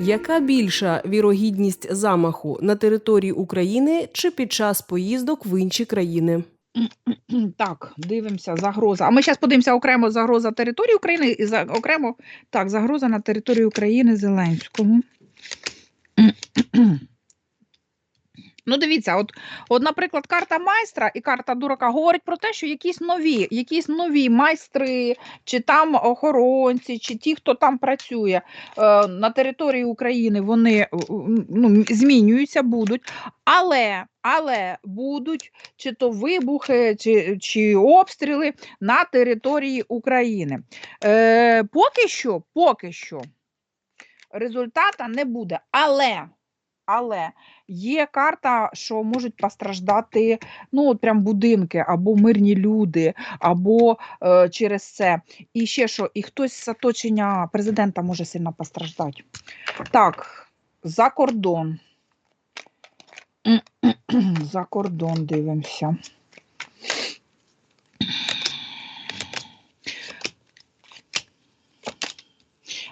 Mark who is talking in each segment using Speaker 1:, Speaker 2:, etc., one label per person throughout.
Speaker 1: Яка більша вірогідність замаху на території України чи під час поїздок в інші країни?
Speaker 2: Так, дивимося, загроза. А ми зараз подивимося окремо загроза території України і за, окремо так, загроза на території України Зеленському. Ну, дивіться, от, от, наприклад, карта майстра і карта дурака говорить про те, що якісь нові, якісь нові майстри, чи там охоронці, чи ті, хто там працює е, на території України, вони е, ну, змінюються, будуть, але, але будуть чи то вибухи, чи, чи обстріли на території України. Е, поки що, поки що результата не буде. Але, але є карта, що можуть постраждати ну, от прям будинки, або мирні люди, або е, через це. І ще що, і хтось з оточення президента може сильно постраждати. Так, за кордон. За кордон дивимося.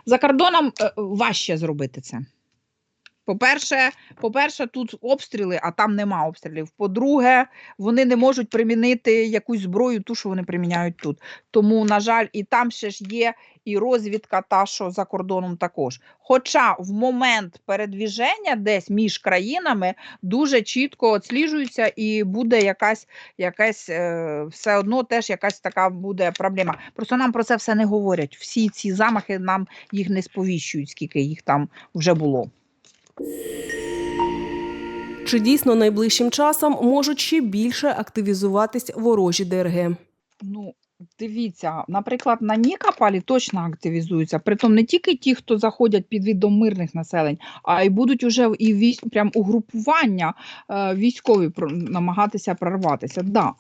Speaker 2: За кордоном е, важче зробити це. По-перше, по-перше, тут обстріли, а там нема обстрілів. По-друге, вони не можуть примінити якусь зброю, ту, що вони приміняють тут. Тому, на жаль, і там ще ж є і розвідка, та що за кордоном також. Хоча в момент передвіження десь між країнами дуже чітко відсліджується і буде якась, якась е, все одно теж якась така буде проблема. Просто нам про це все не говорять. Всі ці замахи нам їх не сповіщують, скільки їх там вже було.
Speaker 1: Чи дійсно найближчим часом можуть ще більше активізуватись ворожі ДРГ?
Speaker 2: Ну, дивіться, наприклад, на Нікопалі точно активізуються. Притом не тільки ті, хто заходять під відом мирних населень, а й будуть уже і військ, прям угрупування е, військові намагатися прорватися. Да.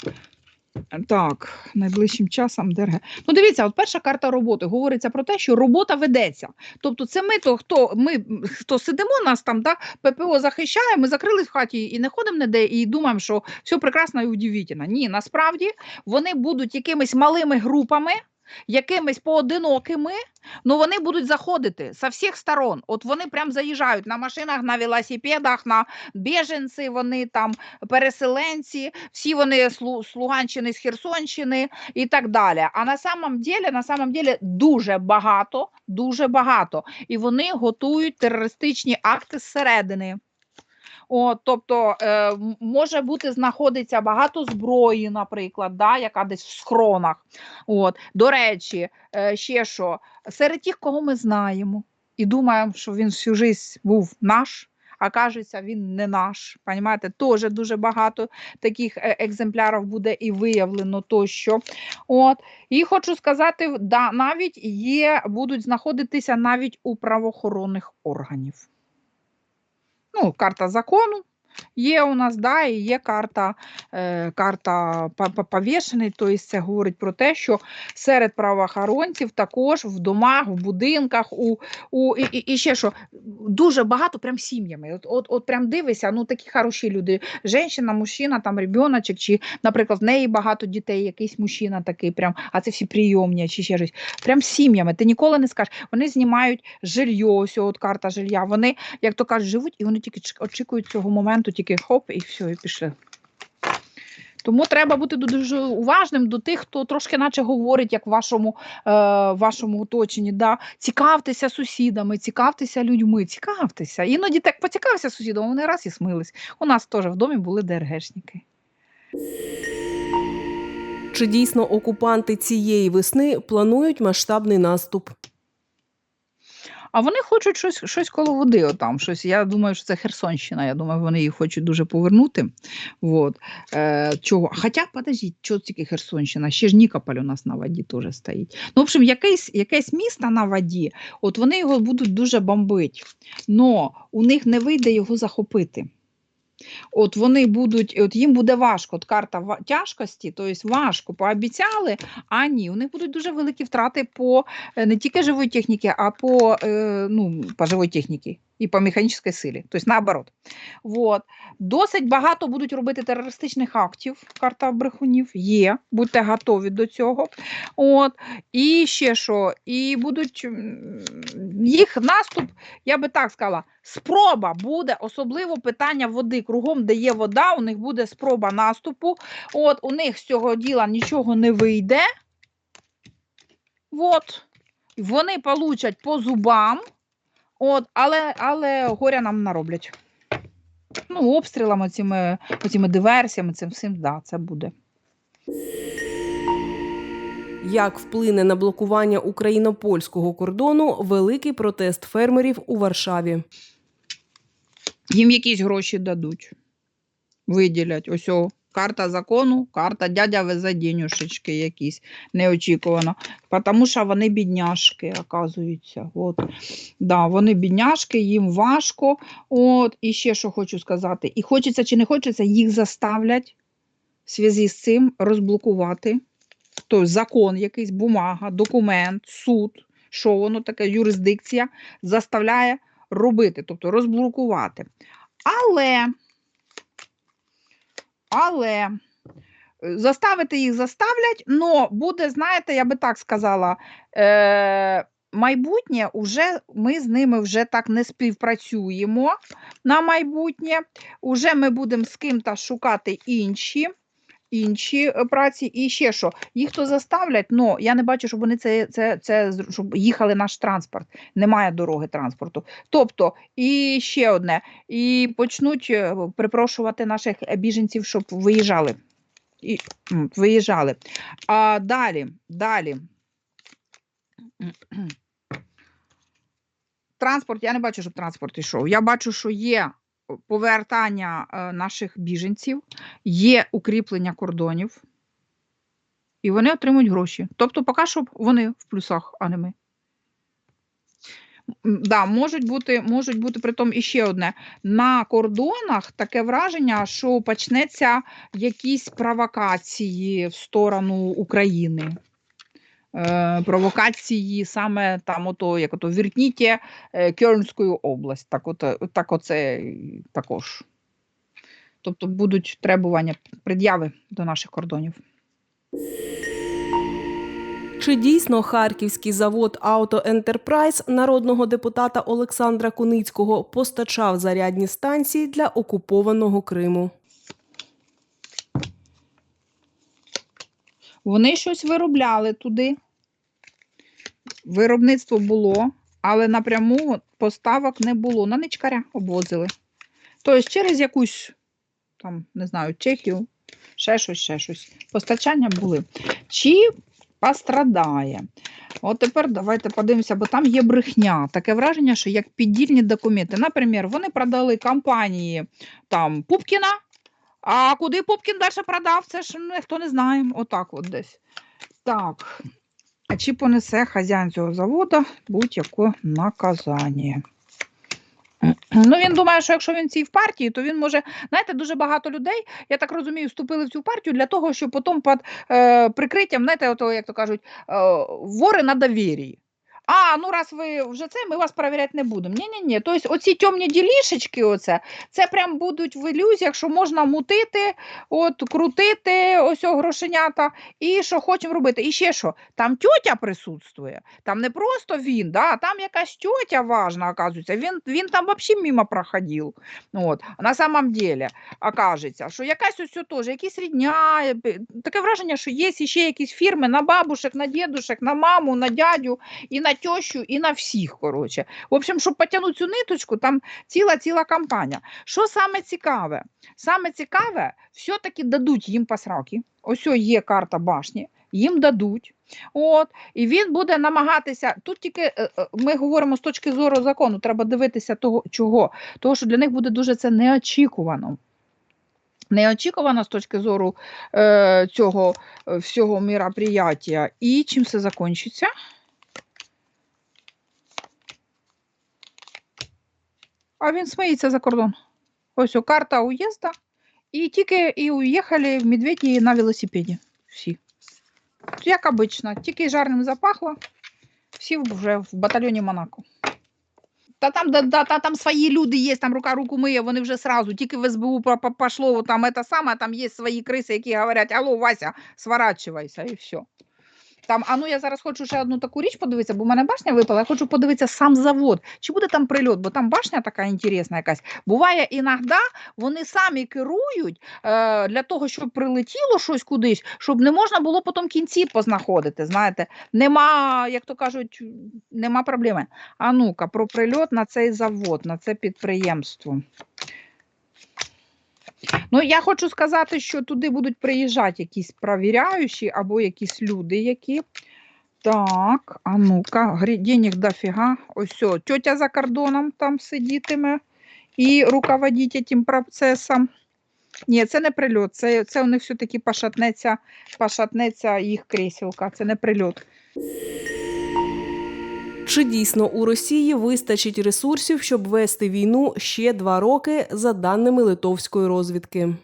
Speaker 2: Так, найближчим часом ДРГ. Ну, дивіться, от перша карта роботи говориться про те, що робота ведеться. Тобто, це ми, то хто ми хто сидимо, нас там да, ППО захищає, ми закрились в хаті і не ходимо ніде, і думаємо, що все прекрасно і удивительно. Ні, насправді вони будуть якимись малими групами, якимись поодинокими, ну вони будуть заходити з всіх сторон. От вони прям заїжджають на машинах, на велосипедах, на біженці, вони там переселенці, всі вони з з Луганщини, з Херсонщини і так далі. А на самом деле, на самом деле дуже багато, дуже багато. І вони готують терористичні акти зсередини. О, тобто е, може бути знаходиться багато зброї, наприклад, да, яка десь в схронах. От. До речі, е, ще що, серед тих, кого ми знаємо, і думаємо, що він всю життя був наш, а кажеться, він не наш. Понімаєте, теж дуже багато таких е, екземплярів буде і виявлено тощо. От. І хочу сказати, да, навіть є, будуть знаходитися навіть у правоохоронних органів ну, карта закону. Є у нас, да, і є карта, е, карта по- по- повішений, тобто це говорить про те, що серед правоохоронців також в домах, в будинках, у, у, і, і, і ще що, дуже багато прям сім'ями. От, от, от прям дивися, ну такі хороші люди. Женщина, мужчина, там ребеночок, чи, наприклад, в неї багато дітей, якийсь мужчина такий, прям, а це всі прийомні, чи ще щось. Прям сім'ями. Ти ніколи не скажеш. Вони знімають жилье, ось от карта жилья. Вони, як то кажуть, живуть і вони тільки очікують цього моменту, тільки хоп, і все, і пішли. Тому треба бути дуже уважним до тих, хто трошки наче говорить, як в вашому, е, вашому оточенні. Да? Цікавтеся сусідами, цікавтеся людьми, цікавтеся. Іноді так поцікавився сусідом, вони раз і смились. У нас теж в домі були ДРГшники.
Speaker 1: Чи дійсно окупанти цієї весни планують масштабний наступ?
Speaker 2: А вони хочуть щось, щось коло води. Отам, щось. Я думаю, що це Херсонщина. Я думаю, вони її хочуть дуже повернути. Вот. Е, чого? Хоча, подождіть, що тільки Херсонщина? Ще ж Нікополь у нас на воді теж стоїть. Ну, в общем, якесь, якесь місто на воді, от вони його будуть дуже бомбити. Но у них не вийде його захопити. От вони будуть, от їм буде важко. От карта тяжкості, тобто важко пообіцяли, а ні, у них будуть дуже великі втрати по е, не тільки живої техніки, а по, е, ну, по живої техніці. І по механічній силі. Тобто наоборот. Вот. Досить багато будуть робити терористичних актів. Карта брехунів є. Будьте готові до цього. От. І ще що? І будуть їх наступ, я би так сказала, спроба буде, особливо питання води. Кругом, де є вода, у них буде спроба наступу. От, у них з цього діла нічого не вийде. От. Вони получать по зубам, от, але, але горя нам нароблять. Ну, обстрілами, цими, оціми диверсіями, цим всім, да, це буде.
Speaker 1: Як вплине на блокування україно-польського кордону великий протест фермерів у Варшаві?
Speaker 2: Їм якісь гроші дадуть, виділять. Ось о, карта закону, карта дядя везе денюшечки якісь неочікувано. Тому що вони бідняшки, оказується. От. Да, вони бідняшки, їм важко. От. І ще що хочу сказати. І хочеться чи не хочеться, їх заставлять в зв'язку з цим розблокувати. Тобто закон, якийсь бумага, документ, суд, що воно таке, юрисдикція заставляє робити, тобто розблокувати. Але, але е, заставити їх заставлять, але буде, знаєте, я би так сказала, е, майбутнє вже ми з ними вже так не співпрацюємо на майбутнє. Уже ми будемо з ким-то шукати інші. Інші е, праці, і ще що, їх то заставлять, але я не бачу, щоб вони це, це, це щоб їхали наш транспорт. Немає дороги транспорту. Тобто, і ще одне, і почнуть е, припрошувати наших е, біженців, щоб виїжджали. І, виїжджали. А далі, далі. Транспорт, я не бачу, щоб транспорт йшов. Я бачу, що є повертання е, наших біженців, є укріплення кордонів, і вони отримують гроші. Тобто, поки що вони в плюсах, а не ми. Да, можуть бути, можуть бути притом іще одне. На кордонах таке враження, що почнеться якісь провокації в сторону України. Е, провокації саме там, ото, як ото Віртніті, е, Кьольнську область. Так, от, так оце також. Тобто будуть требування, пред'яви до наших кордонів.
Speaker 1: Чи дійсно харківський завод Auto Enterprise народного депутата Олександра Куницького постачав зарядні станції для окупованого Криму?
Speaker 2: Вони щось виробляли туди. Виробництво було, але напряму поставок не було. На ничкаря обвозили. Тобто через якусь, там, не знаю, Чехію, ще щось, ще щось. Постачання були. Чи пострадає? От тепер давайте подивимося, бо там є брехня. Таке враження, що як піддільні документи. Наприклад, вони продали компанії там Пупкіна, а куди Пупкін далі продав, це ж ніхто не знає. Отак от десь. Так. А чи понесе хазяїн цього заводу будь-яке наказання? Ну, він думає, що якщо він цій партії, то він може. Знаєте, дуже багато людей, я так розумію, вступили в цю партію для того, щоб потім під е, прикриттям, знаєте, ото, як то кажуть, е, вори на довір'ї. А, ну раз ви вже це, ми вас перевіряти не будемо. Ні-ні-ні. Тобто оці темні ділішечки, оце, це прям будуть в ілюзіях, що можна мутити, от, крутити ось грошенята, і що хочемо робити. І ще що, там тьотя присутствує, там не просто він, да, там якась тьотя важна, оказується. Він, він там взагалі мимо проходив. От. На самом деле, окажеться, що якась ось теж, якісь рідня, таке враження, що є ще якісь фірми на бабушек, на дідушек, на маму, на дядю, і на тещу, і на всіх. Коротше. В общем, щоб потягнути цю ниточку, там ціла ціла кампанія. Що саме цікаве? Саме цікаве, все-таки дадуть їм посраки. Ось є карта башні, їм дадуть. От, і він буде намагатися. Тут тільки е, е, ми говоримо з точки зору закону, треба дивитися того, чого. Того, що для них буде дуже це неочікувано. Неочікувано з точки зору е, цього е, всього міроприяття. І чим все закінчиться? А він сміється за кордон. Ось о, карта уїзда. І тільки і уїхали в Медведі на велосипеді. Всі. Як обично, тільки жарним запахло, всі вже в батальйоні Монако. Та там, да, да, та там свої люди є, там рука руку миє, вони вже сразу, тільки в СБУ пошло там там є свої криси, які говорять, алло, Вася, сворачивайся, і все. Там, а ну я зараз хочу ще одну таку річ подивитися, бо в мене башня випала, я хочу подивитися сам завод. Чи буде там прильот, бо там башня така інтересна якась. Буває, іноді вони самі керують е, для того, щоб прилетіло щось кудись, щоб не можна було потім кінці познаходити. Знаєте, нема, як то кажуть, нема проблеми. А ну-ка, про прильот на цей завод, на це підприємство. Ну, я хочу сказати, що туди будуть приїжджати якісь провіряючі або якісь люди, які. Так, а ну-ка, денег дофіга. Ось, о, тьотя за кордоном там сидітиме і руководить цим процесом. Ні, це не прильот, це, це у них все-таки пошатнеться, пошатнеться їх кріселка, це не прильот.
Speaker 1: Чи дійсно у Росії вистачить ресурсів, щоб вести війну ще два роки, за даними литовської розвідки?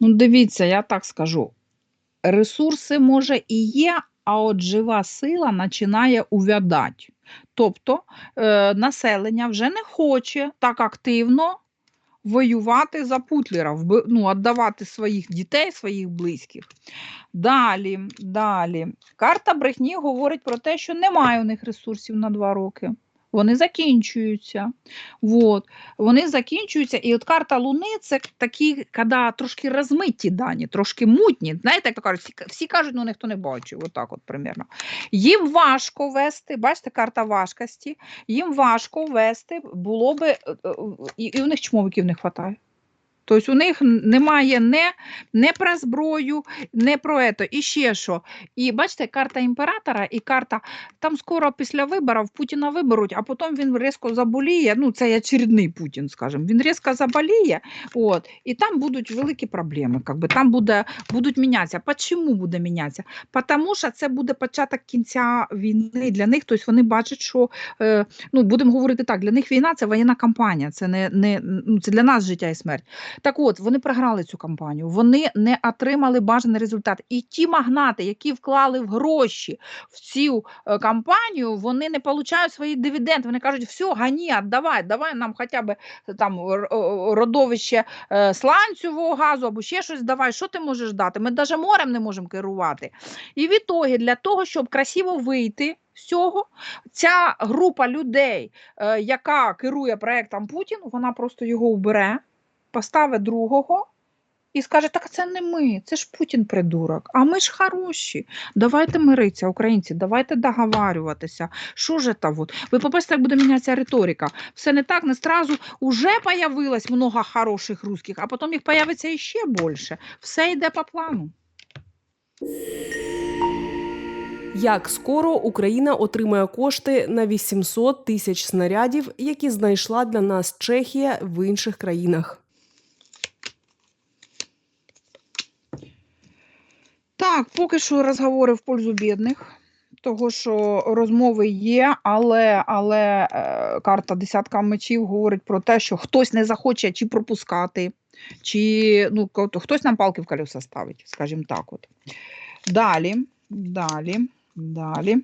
Speaker 2: Ну, дивіться, я так скажу. Ресурси, може, і є, а от жива сила починає увядати. Тобто е, населення вже не хоче так активно воювати за Путлера, ну, віддавати своїх дітей, своїх близьких. Далі, далі. Карта брехні говорить про те, що немає у них ресурсів на два роки. Вони закінчуються. От. Вони закінчуються, і от карта Луни це такі, коли трошки розмиті дані, трошки мутні. Знаєте, як то кажуть, всі, всі кажуть, ну ніхто не бачив, отак от примерно. Їм важко вести, бачите, карта важкості, їм важко вести, було би, е, е, і, і у них чмовиків не вистачає. Тобто у них немає не, не про зброю, не про ето, і ще що. І бачите, карта імператора і карта там скоро після виборів Путіна виберуть, а потім він різко заболіє. Ну, це очередний Путін, скажімо. Він різко заболіє, от, і там будуть великі проблеми. Как би, там буде, будуть мінятися. Чому буде мінятися? Тому що це буде початок кінця війни для них. Тобто вони бачать, що е, ну, будемо говорити так, для них війна це воєнна кампанія, це не, не ну, це для нас життя і смерть. Так от, вони програли цю кампанію, вони не отримали бажаний результат. І ті магнати, які вклали в гроші в цю е, кампанію, вони не получають свої дивіденди. Вони кажуть, все, гані, давай, давай нам хоча б е, там родовище е, сланцевого газу або ще щось давай. Що ти можеш дати? Ми навіть морем не можемо керувати. І відтоді, для того, щоб красиво вийти. З цього ця група людей, яка керує проектом Путін, вона просто його вбере, поставить другого і скаже: так це не ми, це ж Путін придурок, а ми ж хороші. Давайте миритися, українці, давайте договарюватися. Що ж це вот? Ви побачите, як буде мінятися риторика. Все не так, не сразу уже появилось много хороших русських, а потім їх появиться іще більше. Все йде по плану.
Speaker 1: Як скоро Україна отримає кошти на 800 тисяч снарядів, які знайшла для нас Чехія в інших країнах?
Speaker 2: Так, поки що розговори в пользу бідних, того що розмови є, але, але е, карта десятка мечів говорить про те, що хтось не захоче чи пропускати, чи ну, хтось нам палки в колеса ставить, скажімо так. От. Далі, далі, далі.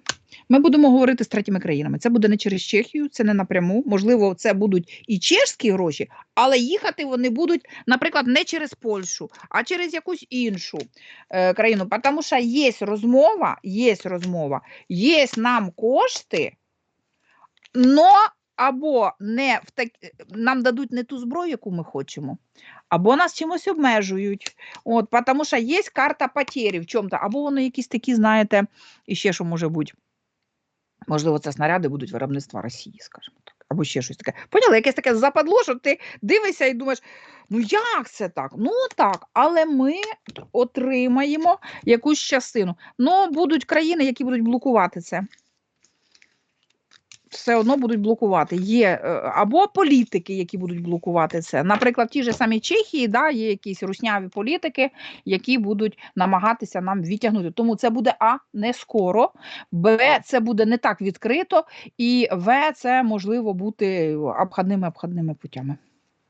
Speaker 2: Ми будемо говорити з третіми країнами. Це буде не через Чехію, це не напряму. Можливо, це будуть і чешські гроші, але їхати вони будуть, наприклад, не через Польщу, а через якусь іншу е, країну. Тому що є розмова, є розмова, є нам кошти, но або не в так... нам дадуть не ту зброю, яку ми хочемо, або нас чимось обмежують. От, тому що є карта потері в чому-то, або воно якісь такі, знаєте, і ще що може бути. Можливо, це снаряди будуть виробництва Росії, скажімо так, або ще щось таке. Поняли, якесь таке западло, що ти дивишся і думаєш, ну як це так? Ну так, але ми отримаємо якусь частину. Ну, будуть країни, які будуть блокувати це. Все одно будуть блокувати. Є е, або політики, які будуть блокувати це. Наприклад, в тій же самій Чехії да, є якісь русняві політики, які будуть намагатися нам відтягнути. Тому це буде А не скоро, Б це буде не так відкрито, і В це можливо бути обходними обходними путями.